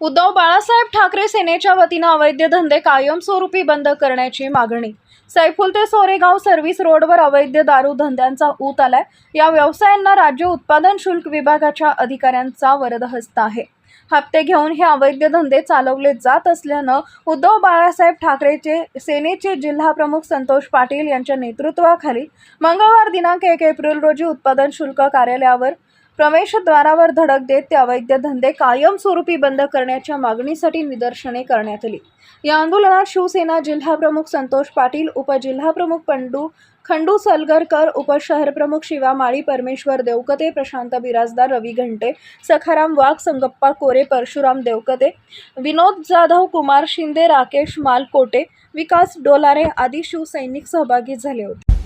उद्धव बाळासाहेब ठाकरे सेनेच्या वतीनं अवैध धंदे कायमस्वरूपी बंद करण्याची मागणी. सैफुल ते सोरेगाव सर्व्हिस रोडवर अवैध दारू धंद्यांचा ऊत आलाय. या व्यवसायांना राज्य उत्पादन शुल्क विभागाच्या अधिकाऱ्यांचा वरदहस्त आहे. हप्ते घेऊन हे अवैध धंदे चालवले जात असल्यानं उद्धव बाळासाहेब ठाकरेचे सेनेचे जिल्हाप्रमुख संतोष पाटील यांच्या नेतृत्वाखाली मंगळवार दिनांक एक एप्रिल रोजी उत्पादन शुल्क कार्यालयावर प्रवेशद्वारावर धडक देत ते अवैध धंदे कायमस्वरूपी बंद करण्याच्या मागणीसाठी निदर्शने करण्यात आली. या आंदोलनात शिवसेना जिल्हाप्रमुख संतोष पाटील उपजिल्हाप्रमुख पंडू खंडू सलगरकर उपशहरप्रमुख शिवा माळी परमेश्वर देवकते प्रशांत बिराजदार रवी घंटे सखाराम वाघ संगप्पा कोरे परशुराम देवकते विनोद जाधव कुमार शिंदे राकेश मालकोटे विकास डोलारे आदी शिवसैनिक सहभागी झाले होते.